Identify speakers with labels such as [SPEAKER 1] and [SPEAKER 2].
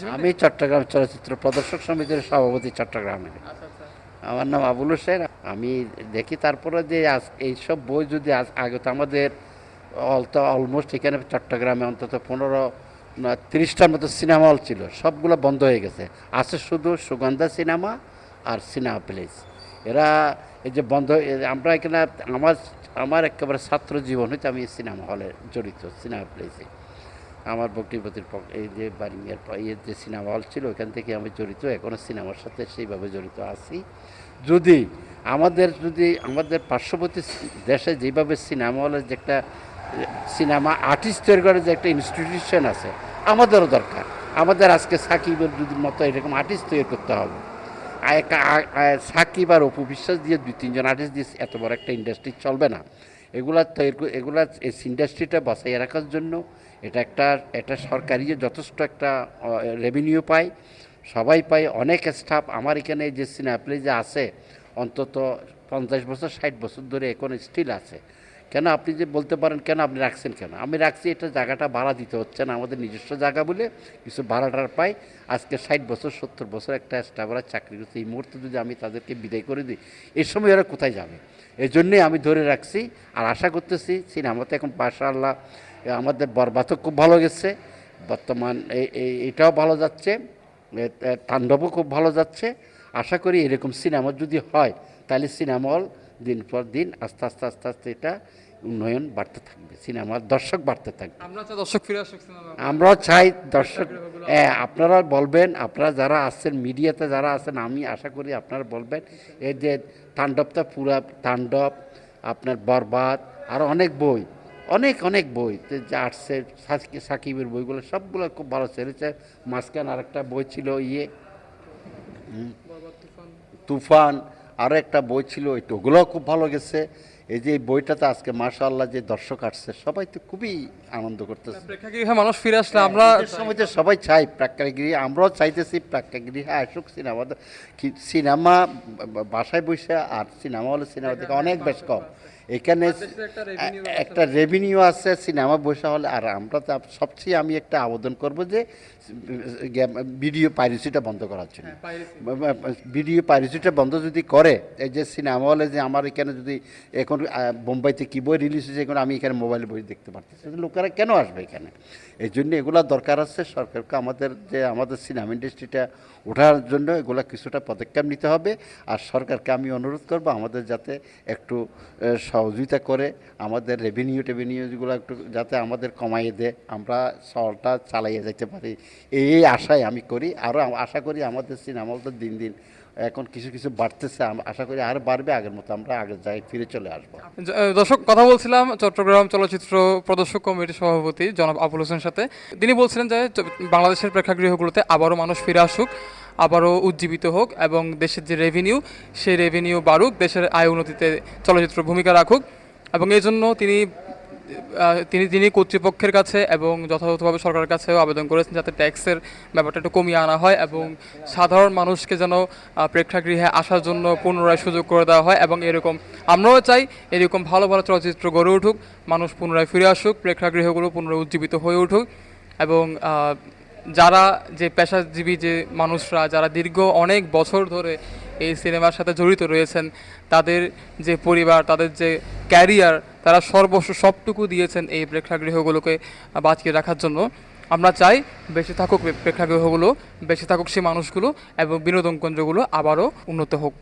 [SPEAKER 1] আমি চট্টগ্রাম চলচ্চিত্র প্রদর্শক সমিতির সভাপতি চট্টগ্রামে আমার নাম আবুল হোসেন। আমি দেখি তারপরে যে আজ এইসব বই যদি আজ আগে তো আমাদের তো অলমোস্ট এখানে চট্টগ্রামে অন্তত পনেরো তিরিশটার মতো সিনেমা হল ছিল। সবগুলো বন্ধ হয়ে গেছে। আছে শুধু সুগন্ধা সিনেমা আর সিনেমা প্লেস। এরা এই যে বন্ধ আমরা এখানে আমার আমার একেবারে ছাত্র জীবন হইতে আমি সিনেমা হলে জড়িত সিনেমা প্লেসে। আমার বক্তিপতির এই যে বারিমিয়ার ইয়ের যে সিনেমা হল ছিল, ওখান থেকে আমি জড়িত এখনও সিনেমার সাথে সেইভাবে জড়িত আছি। যদি আমাদের যদি আমাদের পার্শ্ববর্তী দেশে যেভাবে সিনেমা হলের যে একটা, সিনেমা আর্টিস্ট তৈরি করার যে একটা ইনস্টিটিউশন আছে, আমাদেরও দরকার। আমাদের আজকে সাকিবের যদি মতো এরকম আর্টিস্ট তৈরি করতে হবে। সাকিব আর অপু বিশ্বাস দিয়ে দুই তিনজন আর্টিস্ট দিয়ে এত বড় একটা ইন্ডাস্ট্রি চলবে না। এগুলা এগুলা এই ইন্ডাস্ট্রিটা বসাই রাখার জন্য এটা একটা, এটা সরকারি যে যথেষ্ট একটা রেভিনিউ পায়, সবাই পায়, অনেক স্টাফ আমার এখানে যে সিনেপ্লে যে আছে, অন্তত পঞ্চাশ বছর, ষাট বছর ধরে এখন স্টিল আছে। কেন আপনি যে বলতে পারেন, কেন আপনি রাখছেন কেন? আমি রাখছি, এটা জায়গাটা ভাড়া দিতে হচ্ছে না, আমাদের নিজস্ব জায়গা বলে কিছু ভাড়াটার পাই। আজকে ষাট বছর, সত্তর বছর একটা স্টাফরা চাকরি করছে, এই মুহূর্তে যদি আমি তাদেরকে বিদায় করে দিই এই সময় ওরা কোথায় যাবে? এই জন্যেই আমি ধরে রাখছি আর আশা করতেছি সিনেমাতে এখন পাশা আল্লাহ আমাদের বরবাদও খুব ভালো গেছে। বর্তমান এটাও ভালো যাচ্ছে তাণ্ডবও খুব ভালো যাচ্ছে। আশা করি এরকম সিনেমা যদি হয়, তাহলে সিনেমা হল দিন পর দিন আস্তে আস্তে আস্তে আস্তে এটা উন্নয়ন বাড়তে থাকবে সিনেমার দর্শক বাড়তে থাকবে।
[SPEAKER 2] আমরা দর্শক ফিরে আসুক
[SPEAKER 1] আমরাও চাই দর্শক হ্যাঁ আপনারা বলবেন আপনারা যারা আছেন মিডিয়াতে যারা আছেন আমি আশা করি আপনারা বলবেন এই যে তাণ্ডবটা পুরা তাণ্ডব আপনার বরবাদ আরও অনেক বই অনেক অনেক বই যে যা আসছে সাকিবের বইগুলো সবগুলো খুব ভালো ছেড়েছে মাঝখানে আরেকটা বই ছিল ইয়ে তুফান আরও একটা বই ছিল ওই ওগুলোও খুব ভালো গেছে। এই যে বইটাতে আজকে মাশাআল্লাহ যে দর্শক আসছে সবাই তো খুবই আনন্দ করতেছে।
[SPEAKER 2] প্রেক্ষাগৃহে মানুষ ফিরে আসলে আমরা
[SPEAKER 1] আমরা সময়তে সবাই চাই প্রেক্ষাগৃহে আমরাও চাইতেছি প্রেক্ষাগৃহে আসুক সিনেমা সিনেমা বাসায় বসে আর সিনেমা হলে সিনেমা দেখে অনেক বেশ কম। এখানে
[SPEAKER 2] একটা
[SPEAKER 1] রেভিনিউ আছে। সিনেমা বসে হলে আর আমরা তো সবচেয়ে আমি একটা আবেদন করব যে ভিডিও পাইরেসিটা বন্ধ করার জন্য। ভিডিও পাইরেসিটা বন্ধ যদি করে এই যে সিনেমা হলে যে আমার এখানে যদি এখন বোম্বাইতে কী বই রিলিজ হয়েছে, এখন আমি এখানে মোবাইল বই দেখতে পারতেছি। লোকেরা কেন আসবে এখানে? এই জন্য এগুলা দরকার আছে সরকারকে। আমাদের যে, আমাদের সিনেমা ইন্ডাস্ট্রিটা ওঠার জন্য এগুলা কিছুটা পদক্ষেপ নিতে হবে। আর সরকারকে আমি অনুরোধ করব, আমাদের যাতে একটু সহযোগিতা করে আমাদের রেভিনিউ টেভিনিউগুলো একটু যাতে আমাদের কমাইয়ে দেয়। আমরা শহরটা চালাইয়ে যেতে পারি। এই আশায় আমি করি। আরও আশা করি আমাদের সিনেমা দিন দিন এখন কিছু কিছু বাড়তেছে আশা করি আরও বাড়বে আগের মতো, আমরা আগের জায়গায় ফিরে চলে আসব।
[SPEAKER 2] দর্শক, কথা বলছিলাম চট্টগ্রাম চলচ্চিত্র প্রদর্শক কমিটির সভাপতি জনাব আবুল হোসেন সাথে। তিনি বলছিলেন যে বাংলাদেশের প্রেক্ষাগৃহগুলোতে আবারও মানুষ ফিরে আসুক, আবারও উজ্জীবিত হোক, এবং দেশের যে রেভিনিউ সেই রেভিনিউ বাড়ুক, দেশের আয় উন্নতিতে চলচ্চিত্র ভূমিকা রাখুক, এবং এই জন্য তিনি তিনি তিনি কর্তৃপক্ষের কাছে এবং যথাযথভাবে সরকারের কাছেও আবেদন করেছেন যাতে ট্যাক্সের ব্যাপারটা একটু কমিয়ে আনা হয় এবং সাধারণ মানুষকে যেন প্রেক্ষাগৃহে আসার জন্য পুনরায় সুযোগ করে দেওয়া হয় এবং এরকম আমরাও চাই এরকম ভালো ভালো চলচ্চিত্র গড়ে উঠুক, মানুষ পুনরায় ফিরে আসুক, প্রেক্ষাগৃহগুলো পুনরায় উজ্জীবিত হয়ে উঠুক এবং যারা যে পেশাজীবী যে মানুষরা, যারা দীর্ঘ অনেক বছর ধরে এই সিনেমার সাথে জড়িত রয়েছেন, তাদের যে পরিবার, তাদের যে ক্যারিয়ার, তারা সর্বস্ব সবটুকু দিয়েছেন এই প্রেক্ষাগৃহগুলোকে বাঁচিয়ে রাখার জন্য। আমরা চাই বেঁচে থাকুক প্রেক্ষাগৃহগুলো, বেঁচে থাকুক সেই মানুষগুলো এবং বিনোদন কেন্দ্রগুলো আবারও উন্নত হোক।